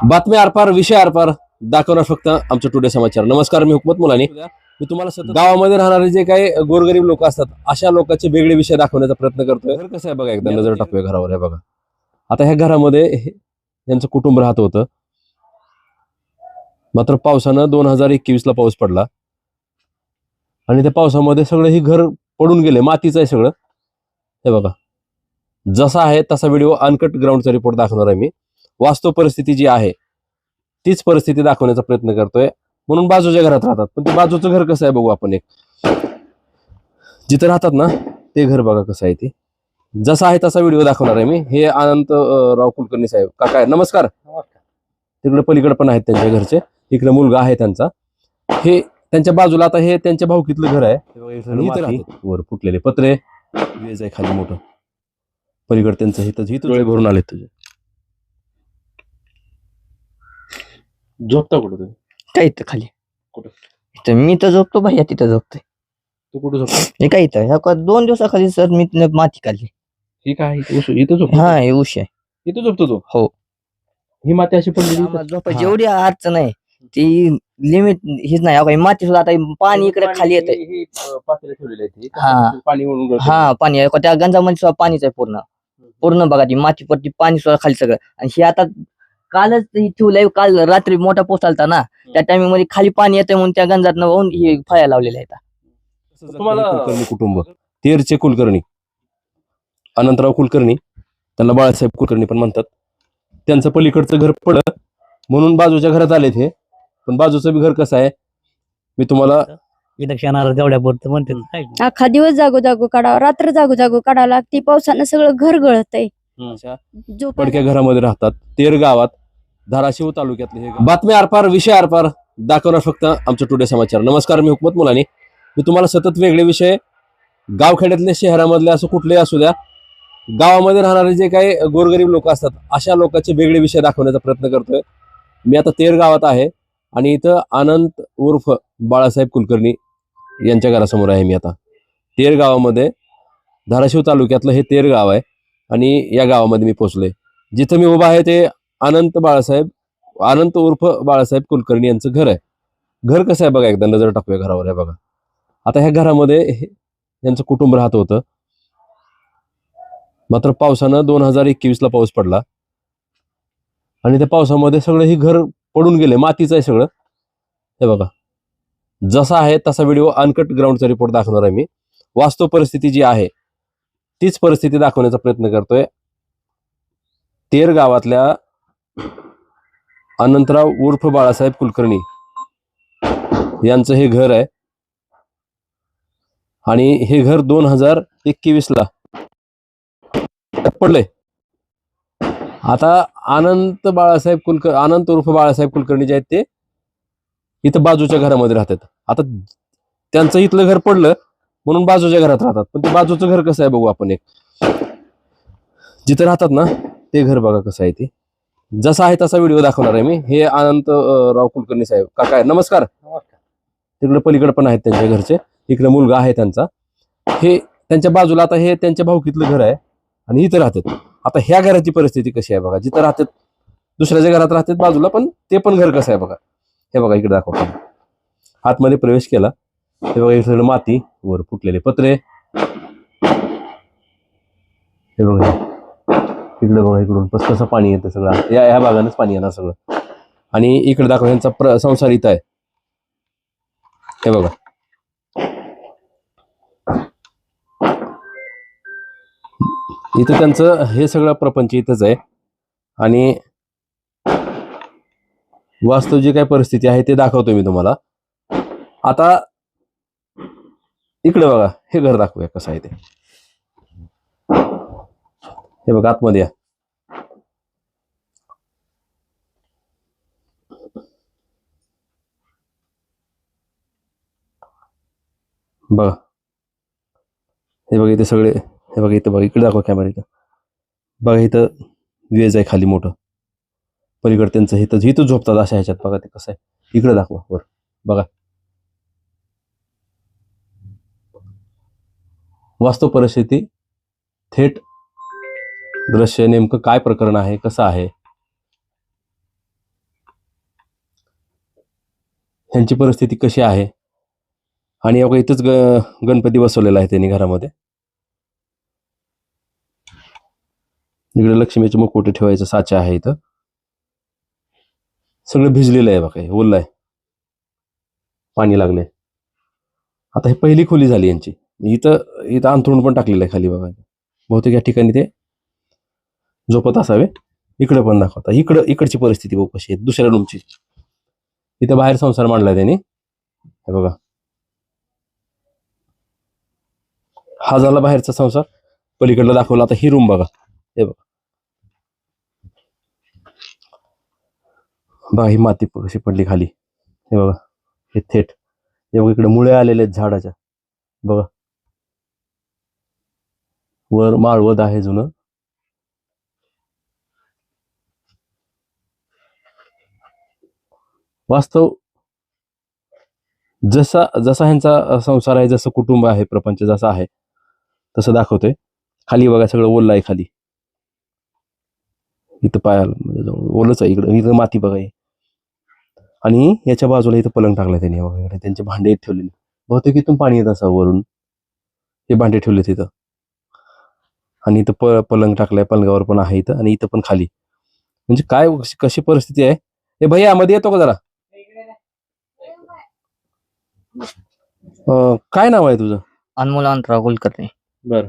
बातम्या आरपार विषय आरपार दाखवणार फक्त आमचं टुडे समाचार नमस्कार मी हुकमत मुलानी. मी तुम्हाला गावामध्ये राहणारे जे काही गोरगरीब लोक असतात अशा लोकांचे वेगळे विषय दाखवण्याचा प्रयत्न करतोय. घर कसं आहे बघा एकदा नजर टाकूया घरावर आहे बघा. आता ह्या घरामध्ये यांचं कुटुंब राहत होतं. मात्र पावसानं दोन हजार एकवीस ला पाऊस पडला. आणि त्या पावसामध्ये सगळं ही घर पडून गेले मातीचं आहे सगळं. हे बघा. जसा आहे तसा व्हिडिओ अनकट ग्राउंडचा रिपोर्ट दाखवणार आहे मी. वास्तव परिस्थिती जी आहे तीच परिस्थिती दाखवण्याचा प्रयत्न करतोय. म्हणून बाजूच्या घरात राहतात. पण ते बाजूचं घर कसं आहे बघू आपण एक. जिथे राहतात ना ते घर बघा कसं आहे ते. जसा आहे तसा व्हिडिओ दाखवणार आहे मी. हे अनंत अं, राव कुलकर्णी साहेब. काका आहे नमस्कार. तिकडे पलीकडे पण आहेत त्यांच्या घरचे. इकडे मुलगा आहे त्यांचा. हे त्यांच्या बाजूला आता हे त्यांच्या भाऊकीतलं घर आहे. वर फुटलेले पत्रे. वेज आहे खाली मोठं. पलीकडे त्यांचं हिथं हिथं भरून आले तुझे. झोपता कुठं तुम्ही काय इथं खाली कुठं? इथं मी तर झोपतो भैया तिथं झोपतोय तू कुठं झोपता हे काय इथं ह्या का- दोन दिवसाखाली सर मी तिथनं माती काढली ही काय इथं इथं झोपतो हा हे उशी आहे इथं झोपतो तू हो. ही माती अशी पडलेली आम्हाला इथं? झोपायची हा. एवढी अडचण आहे ती लिमिट हीच नाही अहो, ही माती सुद्धा आता ही पाणी इकडे खाली येत ही- ही, अं, पातेलं ठेवलेली आहे ती. हा. पाणी गळतं. हा पाणी आहे. त्या गंजामध्ये सुद्धा पाणीच आहे पूर्ण पूर्ण बघा ती माती पडती पाणी सुद्धा खाली सगळं आणि हे आता कालच ही ठेवलंय काल रात्री मोठा पोस्ट आलता ना त्या टायमिंगमध्ये खाली पाणी येतंय म्हणून त्या गंजात वाहून ही फळ्या लावलेल्या आहेत. तुम्हाला कुलकर्णी कुटुंब तेरचे कुलकर्णी अनंतराव कुलकर्णी त्यांना बाळासाहेब कुलकर्णी पण म्हणतात. त्यांचं पलीकडचं घर पडलं म्हणून बाजूच्या घरात आले ते पण बाजूचं बी घर कसं आहे? मी तुम्हाला तेवढ्यापुरतं म्हणते काय अख्खा दिवस जागो जागो काढावा रात्र जागो जागो काढावं लागते. पावसानं सगळं घर गळतय. अशा जो पडक्या घरामध्ये राहतात तेर गावात धाराशिव तालुक्यातले हे गाव. बातम्या आरपार विषय आरपार दाखवणार फक्त आमचं टुडे समाचार नमस्कार मी हुकमत मुलानी. मी तुम्हाला सतत वेगळे विषय गावखेड्यातले शहरामधले असं कुठलेही असू द्या गावामध्ये राहणारे जे काही गोरगरीब लोक असतात अशा लोकांचे वेगळे विषय दाखवण्याचा प्रयत्न करतोय. मी आता तेर गावात आहे आणि इथं अनंत उर्फ बाळासाहेब कुलकर्णी यांच्या घरासमोर आहे मी आता. तेर गावामध्ये धाराशिव तालुक्यातलं हे तेर गाव आहे आणि या गावामध्ये मी पोचलोय जिथं मी उभा आहे ते अनंत बाळासाहेब अनंत उर्फ बाळासाहेब कुलकर्णी यांचं घर आहे. घर कसं आहे बघा एकदा नजर टाकूया घरावर आहे बघा. आता ह्या घरामध्ये यांचं कुटुंब राहत होतं. मात्र पावसानं दोन हजार एकवीसला पाऊस पडला. आणि त्या पावसामध्ये सगळं ही घर पडून गेले मातीचं आहे सगळं. हे बघा. जसा आहे तसा व्हिडिओ अनकट ग्राउंडचा रिपोर्ट दाखवणार आहे मी. वास्तव परिस्थिती जी आहे तीच परिस्थिती दाखवण्याचा प्रयत्न करतोय. तेर गावातल्या अनंतराव उर्फ बाळासाहेब कुलकर्णी यांचं हे घर आहे. आणि हे घर दोन हजार एकवीस ला पडलंय. आता अनंत बाळासाहेब कुलक अनंत उर्फ बाळासाहेब कुलकर्णी जे आहेत ते इथं बाजूच्या घरामध्ये राहतात. आता त्यांचं इथलं घर पडलं म्हणून बाजूच्या घरात राहतात. पण ते बाजूचं घर कसं आहे बघू आपण एक. जिथं राहतात ना ते घर बघा कसं आहे ते. जसा आहे तसा व्हिडिओ दाखवणार आहे मी. हे अनंत राव कुलकर्णी साहेब. काका आहे नमस्कार. तिकडे पलीकडे पण आहेत त्यांच्या घरचे. इकडे मुलगा आहे त्यांचा. हे त्यांच्या बाजूला आता हे त्यांच्या भाऊकीतलं घर आहे आणि इथं राहतात. आता ह्या घराची परिस्थिती कशी आहे बघा. जिथं राहतात दुसऱ्याच्या घरात राहतात बाजूला पण ते पण घर कसं आहे बघा. हे बघा इकडे दाखवा. आतमध्ये प्रवेश केला. हे बघा इकडे माती वर फुटलेले पत्रे. हे बघा. इकडे बघा इकडून. पस कसं पाणी येतं सगळं. या ह्या भागानंच पाणी येणार सगळं. आणि इकडे दाखव यांचा प्र संसार इथं आहे. हे बघा. इथं त्यांचं हे सगळं प्रपंच इथंच आहे. आणि वास्तव जी काय परिस्थिती आहे ते दाखवतो मी तुम्हाला. आता इकडे बघा. हे घर दाखवूया कसं आहे ते. हे बघा आतमध्ये या. बघा. हे बघा इथे सगळे हे बघा इथं बघा इकडे दाखवा कॅमेरा इथं. बघा इथं वेज आहे खाली मोठं. पलीकडे त्यांचं इथं इथं झोपतात अशा ह्याच्यात. बघा ते कसं आहे. इकडे दाखवा वर. बघा. वास्तव परिस्थिती थेट दृश्य नेमकं काय प्रकरण आहे कसं आहे? ह्यांची परिस्थिती कशी आहे? आणि अवघा इथंच ग गणपती बसवलेला आहे त्यांनी घरामध्ये. इकडे लक्ष्मीचे मुकुट ठेवायचं साचा आहे इथं. सगळं भिजलेलं आहे बघा हे आहे. पाणी लागले आता ही पहिली खोली झाली यांची. इथं इथं अंथरुण पण टाकलेलं आहे खाली बघा. बहुतेक या ठिकाणी ते झोपत असावे. इकडे पण दाखवता इकडं इकडची परिस्थिती बघ कशी आहे. दुसऱ्या रूमची इथं बाहेर संसार मांडला त्यांनी. हे बघा. हा झाला बाहेरचा संसार. पलीकडला दाखवला आता ही रूम बघा. हे बघा. बघा ही माती कशी पडली खाली. हे बघा हे थेट. हे बघा इकडे मुळे आलेले आहेत झाडाच्या. बघा. वर माळवद आहे जुनं. वास्तव जसा जसा ह्यांचा संसार आहे जसं कुटुंब आहे प्रपंच जसा आहे तसं दाखवतोय. खाली बघा सगळं ओललं आहे खाली. इथं पायाला म्हणजे ओलच आहे इकडं. इथं माती बघा आणि याच्या बाजूला इथं पलंग टाकलाय त्यांनी. बघा इकडे त्यांचे भांडे ठेवलेले. बहुतेक इथून पाणी येत असावं वरून. हे भांडे ठेवले तिथं आणि इथं प पलंग टाकलाय. पलंगावर पण आहे इथं. आणि इथं पण खाली. म्हणजे काय कशी- परिस्थिती आहे? हे भैया मध्ये येतो का जरा? काय नाव आहे तुझं? अनमोल अंतराव कुलकर्णी बर.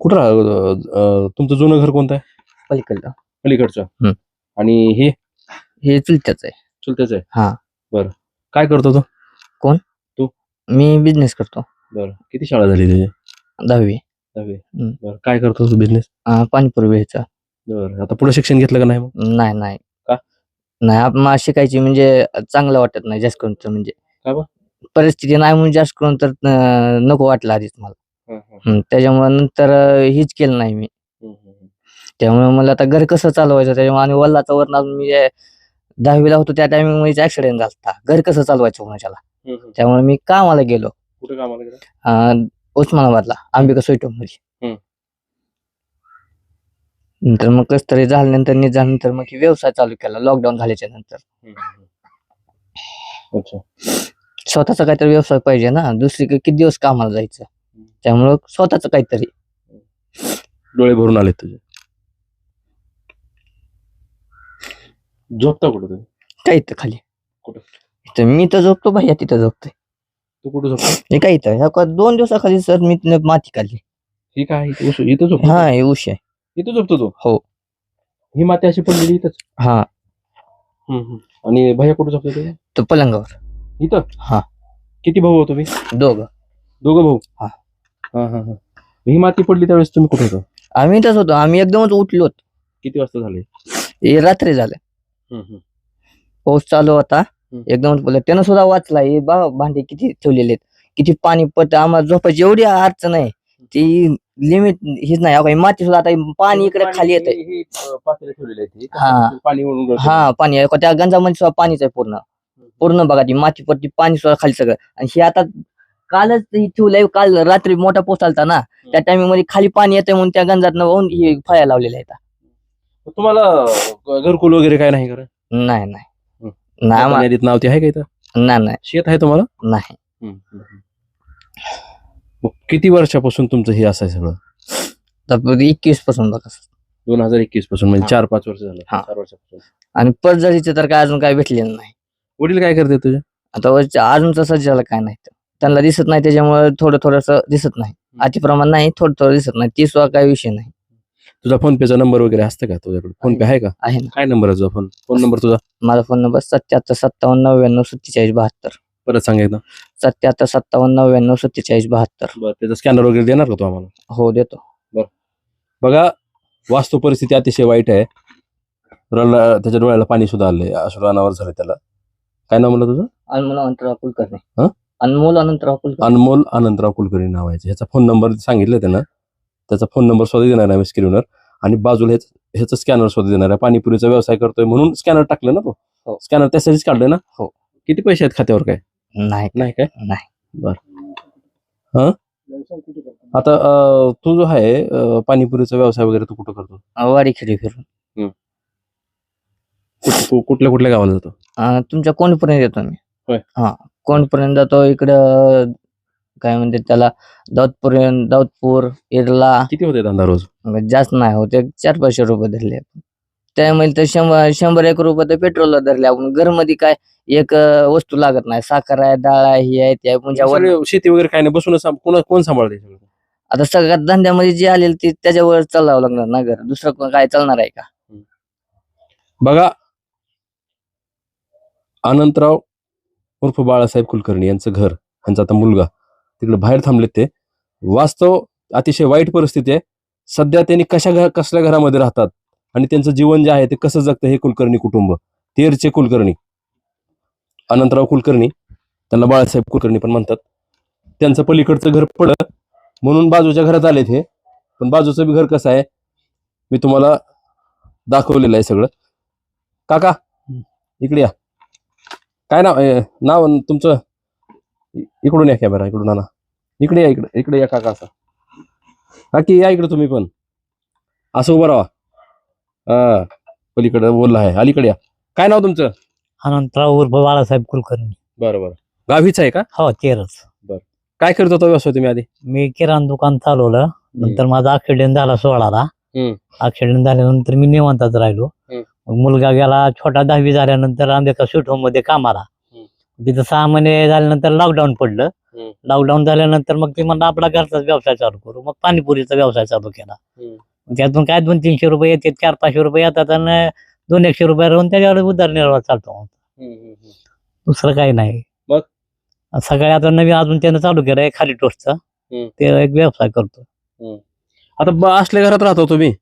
कुठं राह तुमचं जुनं घर कोणतं आहे? पलीकडलं. अलीकडचं हम्म. आणि हे? हे चुलत्याच आहे. चुलत्याच आहे? हा. बर. काय करतो तू? मी बिझनेस करतो. बर. किती शाळा झाली तुझी? दहावी. दहावी. हम्म. बर. काय करतो तू बिझनेस अं, पाणीपुरी व्हायचा बर. आता पुढे शिक्षण घेतलं का नाही मग? नाही नाही. का? नाही आप- मला शिकायची म्हणजे चांगलं वाटत नाही जास्त करून तर म्हणजे. का बरं? परिस्थिती नाही म्हणून जास्त करून तर अं, नको वाटलं आधीच मला. त्याच्यामुळे नंतर हीच केलं नाही मी. त्यामुळे मला आता घर कसं चालवायचं त्याच्यामुळे आणि वल्लाचा वरण अजून मी दहावीला होतो त्या टायमिंगमध्ये ऍक्सिडेंट झाला घर कसं चालवायचं कोणाच्याला. त्यामुळे मी कामाला गेलो. कुठं कामाला गेला? उस्मानाबादला अंबिका सोयटो मध्ये. नंतर मग कस तरी झाल्यानंतर नाही झाल्यानंतर मग व्यवसाय चालू केला लॉकडाऊन झाल्याच्यानंतर. स्वतःचा काहीतरी व्यवसाय पाहिजे ना. दुसरीकडे किती दिवस कामाला जायचं? त्यामुळं स्वतःच काहीतरी. डोळे भरून आले तुझे. झोपता कुठं तुम्ही? काय इथं खाली? कुठं? इथं मी तर झोपतो भैया तिथं झोपतोय. तू कुठं झोपता हे काय इथं? ह्या का दोन दिवसाखाली सर मी तिथनं माती काढली ही काय इथं उस- इथं झोपतो हा हे उश आहे. इथं झोपतो तू? हो. ही माती अशी पडलेली इथंच? हा. आणि भैया कुठं झोपतो तो पलंगावर. इथं? हा. किती भाऊ हो तुम्ही? दोघं. दोघं भाऊ? हा. हा हा हा. ही माती पडली त्यावेळेस तुम्ही कुठे होता? आम्ही इथंच होतो. आम्ही एकदमच उठलो किती वाजता झाले? हे रात्री झालं. हम्म, हम्म. पाऊस चालू होता. एकदमच बोलला. त्यानं सुद्धा वाचला. हे बा भांडे किती ठेवलेले आहेत? किती पाणी पडतं? आम्हाला झोपायची एवढी अडचण आहे. ती लिमिट हीच नाही. अहो, काही माती सुद्धा आता पाणी इकडे खाली येत ही, अं, पातेलं ठेवलेली आहे ती. हा. पाणी म्हणून गळतं. हा पाणी आहे. त्या गंजामध्ये सुद्धा पाणीच आहे पूर्ण. पूर्ण बघा ती माती पडती पाणी सुद्धा खाली सगळं. आणि हे आता कालच ही ठेवलंय काल रात्री मोठा पाऊस आलता ना त्या टायमिंगमध्ये खाली पाणी येतंय म्हणून त्या गंजात वाहून ही फळ्या लावलेल्या आहेत. तुम्हाला घरकुल वगैरे काय नाही खरं नाही नाही. नाही आम्हा- यादीत नाव ते आहे का इथं? नाही नाही शेत आहे तुम्हाला? नाही. मग किती वर्षापासून तुमचं हे असं आहे सगळं? तर एकवीसपासून बघा. दोन हजार एकवीसपासून म्हणजे हा. चार पाच वर्ष झालं. हा. चार वर्षापासून. आणि पडझडीचे तर काय अजून काय भेटलेलं नाही. वडील काय करते तुझे? आता वरच्या अजून तसं झालं काय नाही. त्यांना दिसत नाही त्याच्यामुळे थोडं थोडस दिसत नाही. अतिप्रमाण नाही थोडं थोडं दिसत नाही. ती सुद्धा काही विषय नाही. तुझा फोन पेचा नंबर वगैरे असतं का तुझ्याकडे? फोन पे आहे का? आहे ना. काय नंबर आहे तुझा फोन? फोन नंबर तुझा? माझा फोन नंबर सत्याहत्तर सत्तावन्न नव्याण्णव सत्तेचाळीस बहात्तर. परत सांग एकदा. सत्याहत्तर सत्तावन्न नव्याण्णव सत्तेचाळीस बहात्तर. बरं त्याचा स्कॅनर वगैरे देणार का तू आम्हाला? हो देतो. बघा वास्तू परिस्थिती अतिशय वाईट आहे. रडला त्याच्या डोळ्याला पाणी सुद्धा आलंय. अश्रू अनावर झाले त्याला. काय नाव म्हणलं तुझं? अनमोल अनंतराव कुलकर्णी. हं? अनमोल अनंतराव कुलकर्णी. अनमोल आनंदराव कुलकर्णी नाव आहे. ह्याचा फोन नंबर सांगितलं त्यानं. त्याचा फोन नंबर सुद्धा देणार आहे स्क्रीनवर आणि बाजूला ह्याच स्कॅनर सुद्धा देणार आहे. पाणीपुरीचा व्यवसाय करतोय म्हणून स्कॅनर टाकलं ना तो? हो. स्कॅनर त्यासाठीच काढलंय ना? हो. किती पैसे आहेत खात्यावर काय? नाही. नाही काय? नाही. आता अं, तू जो आहे पाणीपुरीचा व्यवसाय वगैरे तू कुठं करतो? वाडी खेडी फिरून. कुठल्या कुठल्या गावाला जातो? तुमच्या कोणपर्यंत येतो मी. हा. कोणपर्यंत जातो इकडं काय म्हणते त्याला दाऊदपर्यंत दाऊदपूर इरला. किती होते धंदा रोज? जास्त नाही होत चार पाचशे रुपये धरले आपण. त्यामुळे तर शंभर शंभर एक रुपये तर पेट्रोलला धरले आपण. घरमध्ये काय एक अं, वस्तू लागत नाही. साखर आहे डाळ आहे ही आहे ते आहे. म्हणजे सगळे शेती वगैरे काय नाही. बसूनच सांभ- कोण कोण सांभाळते सगळं? आता सगळ्यात धंद्यामध्ये जे आलेलं ते त्याच्यावर चालावं लागणार ना घर. दुसरं कोण काय चालणार आहे का? बघा. अनंतराव उर्फ बाळासाहेब कुलकर्णी यांचं घर यांचा आता मुलगा. तिकडे बाहेर थांबलेत ते. वास्तव अतिशय वाईट परिस्थिती आहे. सध्या त्यांनी कशा घर कसल्या घरामध्ये राहतात आणि त्यांचं जीवन जे आहे ते कसं जगतं हे कुलकर्णी कुटुंब. तेरचे कुलकर्णी. अनंतराव कुलकर्णी त्यांना बाळासाहेब कुलकर्णी पण म्हणतात. त्यांचं पलीकडचं घर पडलं. म्हणून बाजूच्या घरात आले हे. पण बाजूचं बी घर कसं आहे? मी तुम्हाला दाखवलेलं आहे सगळं. काका इकडे या. काय नाव? ए, नाव तुमचं? इ- इकडून या कॅमेरा इकडून आणा. इकडे या इकडे इकडे या काका असं. काकी या इकडे तुम्ही पण. असं उभं राहा. हा पलीकडे बोलला आहे. अलीकडे या. काय नाव तुमचं? अनंतराव उर्फ बाळासाहेब कुलकर्णी. बरं बरं. गावीच आहे का? हो तेरच काय करत होता व्यवसाय तुम्ही आधी? मी किराणा दुकान चालवलं. नंतर माझा ऍक्सिडेंट झाला सोळाला. हम्म. ऍक्सिडेंट झाल्यानंतर मी निवांतच राहिलो. हम्म. मुलगा गेला छोटा दहावी झाल्यानंतर एका स्वीट होममध्ये कामाला. तिथं सहा महिने झाल्यानंतर लॉकडाऊन पडलं. लॉकडाऊन झाल्यानंतर मग ते म्हणलं आपला घरचाच व्यवसाय चालू करू. मग पाणीपुरीचा व्यवसाय चालू केला. त्यातून काय दोन तीनशे रुपये येतात चार पाचशे रुपये येतात आणि दोन एकशे रुपये राहून त्याच्यावर उदरनिर्वाह चालतो. दुसरं काही नाही. मग? सकाळी आता नवीन अजून त्यानं चालू केलंय खाली टोस्टचा. ते एक व्यवसाय करतो. आता असल्या घरात राहतो तुम्ही?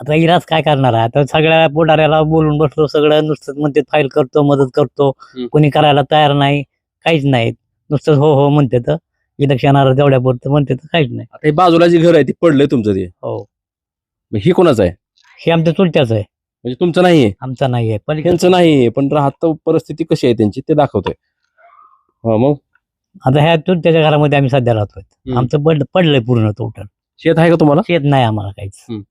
आता इराज काय करणार आहे? आता सगळ्या पुढाऱ्याला बोलून बसलो सगळं नुसतं म्हणते फाईल करतो मदत करतो. कोणी करायला तयार नाही काहीच नाही. नुसतं हो हो म्हणते तर इलेक्शन आलं तेवढ्या पुरतं म्हणते तर काहीच नाही. आता हे बाजूला जे घर आहे ते पडलंय तुमचं ते. हो. मग हे कोणाचं आहे? हे आमच्या चुलत्याच आहे. म्हणजे तुमचं नाहीये? आमचा नाही आहे पण त्यांचं नाही पण राहत परिस्थिती कशी आहे त्यांची ते दाखवतोय. हा मग? आता ह्या चुलत्याच्या घरामध्ये आम्ही सध्या राहतोय. हम्म. आमचं पड पडलंय पूर्ण टोटल शेत आहे का तुम्हाला? शेत नाही आम्हाला काहीच. काही-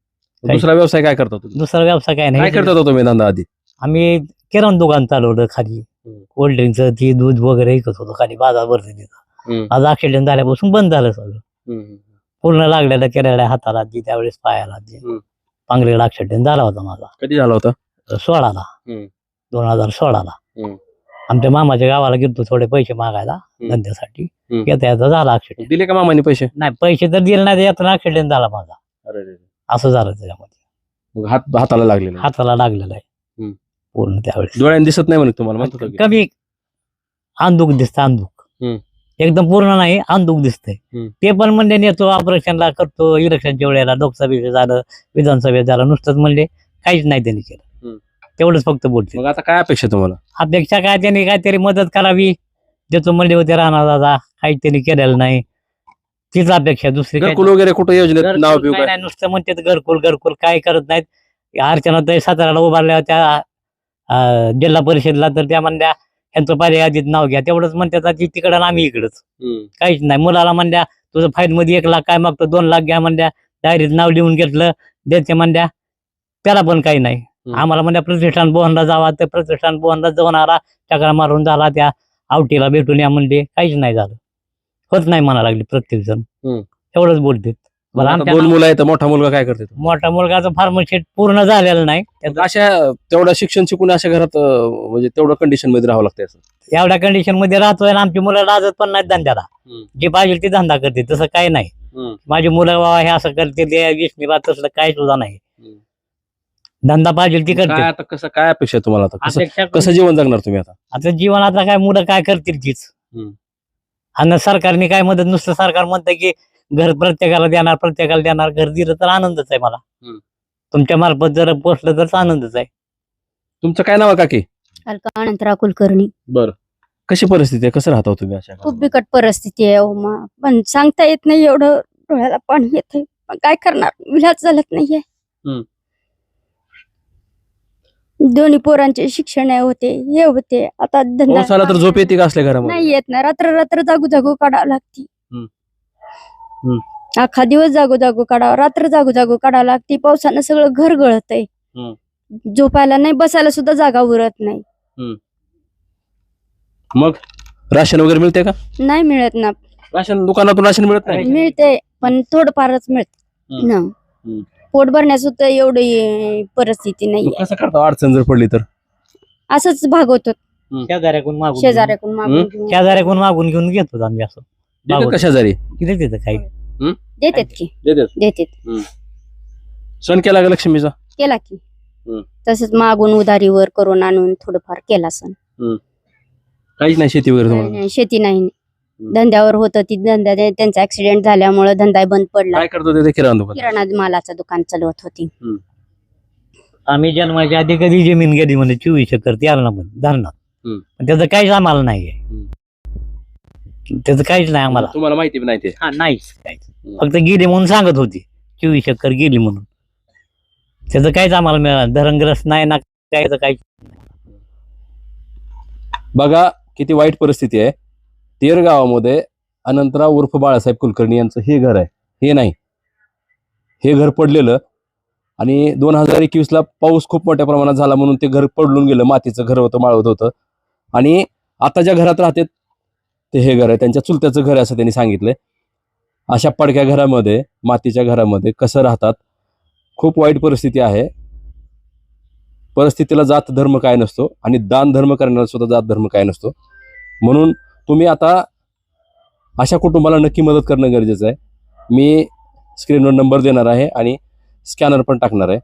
दुसरा व्यवसाय काय करता तुम्ही? दुसरा व्यवसाय काय काय नाही करता होता तुम्ही धंदा आधी? आम्ही किराणा दुकान चालवलं खाली. हम्म. कोल्ड ड्रिंकचं ती दूध वगैरे विकत होतो खाली बाजार भरते तिथं. आज ऍक्सिडेंट झाल्यापासून बंद झालं सगळं. पूर्ण लागलेलं केलेल्या हाताला ती त्यावेळेस पायाला ती हम्म. पांगलेला ऍक्सिडेंट झाला होता माझा. कधी झाला होता? सोळाला. हम्म. दोन हजार सोळाला. हम्म. आमच्या मामाच्या गावाला गेलतो थोडे पैसे मागायला धंद्यासाठी. हम्म. येता येता झाला ऍक्सिडेंट दिले का मामाने पैसे? नाही पैसे तर दिले नाही यातून ऍक्सिडेंट झाला माझा. असं झालं त्याच्यामध्ये. मग हात हाताला लागलेले हाताला लागलेला आहे. हम्म. पूर्ण त्यावेळेस. डोळ्याने दिसत नाही म्हणत तुम्हाला म्हणत होता की. कमी अंधुक दिसतं हम्म. एकदम पूर्ण नाही अंधुक दिसतंय. हम्म. ते पण म्हणजे नेतो ऑपरेशनला करतो इलेक्शनच्या वेळेला लोकसभेचं झालं विधानसभेत झालं नुसतंच म्हणले काहीच नाही त्यांनी केलं. हम्म. तेवढंच फक्त बोलते मग आता काय अपेक्षा तुम्हाला? अपेक्षा काय? त्यांनी काहीतरी मदत करावी. देतो म्हणले होते राणा दादा काही त्यांनी केलेलं नाही. तीच अपेक्षा दुसरी काही घरकुल वगैरे कुठं योजनेत नाव घरकुल पिऊ काय काय? नाही नुसतं म्हणते घरकुल घरकुल काय करत नाहीत. अर्चना तर साताऱ्याला उभारल्या होत्या. अं, जिल्हा परिषदला तर त्या म्हणल्या यांचं पर्याय यादीत नाव घ्या. तेवढंच म्हणतात आधी तिकडं आणि आम्ही इकडंच. हम्म. काहीच नाही. मुलाला म्हणल्या तुझं फाईल मध्ये एक लाख काय मागतो? दोन लाख घ्या म्हणल्या. डायरीत नाव लिहून घेतलं. द्यायचे म्हणल्या. त्याला पण काही नाही. हम्म. आम्हाला म्हणल्या प्रतिष्ठान बोहनला जावा. तर प्रतिष्ठान बोहनला जाऊन आला. चक्रा मारून झाला त्या. आवटीला भेटून या म्हणले. काहीच नाही झालं. होत नाही म्हणा लागली प्रत्येक जण हम्म. एवढंच बोलते आता आमच्या दोन मुलं आहेत मोठा मुलगा काय करते तो? मोठा मुलगाचं फार्मशीट पूर्ण झालेलं नाही अशा तेवढं शिक्षण शिकून अशा घरात अं, म्हणजे तेवढं कंडिशनमध्ये राहावं लागतं एवढ्या कंडिशनमध्ये राहतोय आणि आमची मुलं लाजत पण नाहीत धंद्याला हम्म. जे पाहिजे ते धंदा करते तसं काही नाही हम्म. माझी मुलं बाबा हे असं करते ते तसलं काही सुद्धा नाही हम्म. धंदा पाहिजे ती काय करते आता कसं काय अपेक्षा आहे तुम्हाला आता कसं जीवन जगणार तुम्ही आता आता जीवनाचा काय मुलं काय करतील तीच हम्म. आणि सरकारने काय मदत नुसतं सरकार म्हणतं की घर प्रत्येकाला देणार प्रत्येकाला देणार घर दिलं तर आनंदच आहे मला. तुमच्या मार्फत जर पोचलं तर आनंदच आहे. तुमचं काय नाव आहे काकी? अलका अनंतराव कुलकर्णी बर. कशी परिस्थिती आहे? कसं राहता तुम्ही अशा खूप? बिकट परिस्थिती आहे हो मा पण सांगता येत नाही एवढं डोळ्याला पाणी येते पण काय करणार? विलाज चालत नाहीये. हम्म. दोन्ही पोरांचे शिक्षण होते हे होते. आता धंदा तर झोप येते का असल्या घरामध्ये? नाही येत ना रात्र रात्र जागू जागू काढावं लागती. हम्म. अख्खा दिवस जागू जागू काढावं रात्र जागू जागू काढावं लागती. पावसानं सगळं घर गळत आहे हम्म. झोपायला नाही बसायला सुद्धा जागा उरत नाही. मग राशन वगैरे मिळते का? नाही मिळत ना. राशन दुकानातून राशन मिळत नाही? मिळते पण थोडंफारच मिळत. हम्म. ना. हम्म. पोट भरण्यास सुद्धा एवढी परिस्थिती नाही मग कसं करता? अडचण जर पडली तर? असंच भागवतो. शेजाऱ्याकडून मागून शेजाऱ्याकडून मागून. घेऊन. शेजाऱ्याकडून मागून घेऊन घेतो आम्ही असं. देतात भागवत. का शेजारी? किती तिथं काही. देतात की. देतात? देतात. सण केला का लक्ष्मीचा? केला की. हम्म. तसंच मागून उधारीवर करून आणून थोडंफार केला सण. काहीच नाही शेती वगैरे तुम्हाला? शेती नाही. धंद्यावर होतं. ती धंद्या त्यांचा ऍक्सिडेंट झाल्यामुळे धंदा बंद पडला. काय करतो ते किराणा दुकान किराणा मालाचं दुकान चालवत होती. आम्ही जन्माच्या आधी कधी जमीन गेली म्हणजे चोवीस एकर ती आलं ना पण हम्म. पण त्याचं काहीच आम्हाला नाहीये. त्याचं काहीच नाही आम्हाला. तुम्हाला माहिती बी नाही ते? हा नाहीच. काहीच. फक्त गेली म्हणून सांगत होती. चोवीस एकर गेली म्हणून. त्याचं काहीच आम्हाला मिळालं धरणग्रस्त नाही ना काय काही बघा किती वाईट परिस्थिती आहे. तेर गावामध्ये अनंतराव उर्फ बाळासाहेब कुलकर्णी यांचं हे घर आहे. हे नाही. हे घर पडलेलं आणि दोन हजार एकवीसला पाऊस खूप मोठ्या प्रमाणात झाला म्हणून ते घर पडलून गेलं. मातीचं घर होतं माळवत होतं. आणि आता ज्या घरात राहते ते हे घर आहे. त्यांच्या चुलत्याचं घर असं त्यांनी सांगितलंय. अशा पडक्या घरामध्ये मातीच्या घरामध्ये कसं राहतात खूप वाईट परिस्थिती आहे. परिस्थितीला जात धर्म काय नसतो आणि दान धर्म करण्याला सुद्धा जात धर्म काय नसतो. म्हणून तुम्ही आता अशा कुटुंबाला नक्की मदत करणं गरजेचं आहे. मी स्क्रीनवर नंबर देणार आहे आणि स्कॅनर पण टाकणार आहे.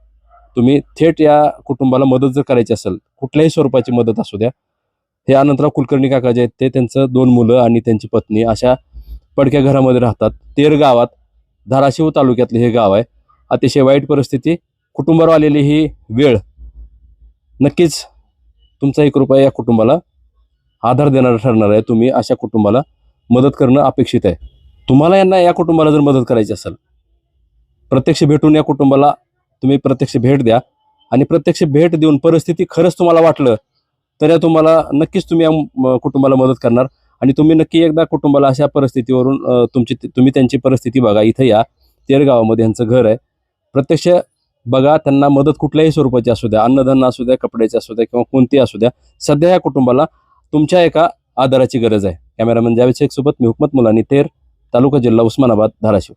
तुम्ही थेट या कुटुंबाला मदत जर करायची असेल कुठल्याही स्वरूपाची मदत असू द्या. हे अनंतराव कुलकर्णी काका जे आहेत. ते त्यांचं दोन मुलं आणि त्यांची पत्नी अशा पडक्या घरामध्ये राहतात. तेर गावात धाराशिव तालुक्यातले हे गाव आहे. अतिशय वाईट परिस्थिती. कुटुंबावर आलेली ही वेळ नक्कीच तुमचा एक रुपया या कुटुंबाला आधार देणारा ठरणार आहे. तुम्ही अशा कुटुंबाला मदत करणं अपेक्षित आहे. तुम्हाला यांना या कुटुंबाला जर मदत करायची असेल प्रत्यक्ष भेटून या कुटुंबाला तुम्ही प्रत्यक्ष भेट द्या आणि प्रत्यक्ष भेट देऊन परिस्थिती खरंच तुम्हाला वाटलं तर या तुम्हाला नक्कीच तुम्ही या कुटुंबाला मदत करणार. आणि तुम्ही नक्की एकदा कुटुंबाला अशा परिस्थितीवरून तुमची तुम्ही त्यांची परिस्थिती बघा. इथं या तेरगावामध्ये यांचं घर आहे. प्रत्यक्ष बघा त्यांना मदत कुठल्याही स्वरूपाची असू द्या. अन्नधान्य असू द्या कपड्याची असू द्या किंवा कोणती असू द्या. सध्या या कुटुंबाला तुमच्या एका आधाराची गरज आहे. कॅमेरामन जावेद शेख सोबत मी हुकमत मुलानी तेर तालुका जिल्हा उस्मानाबाद धाराशिव.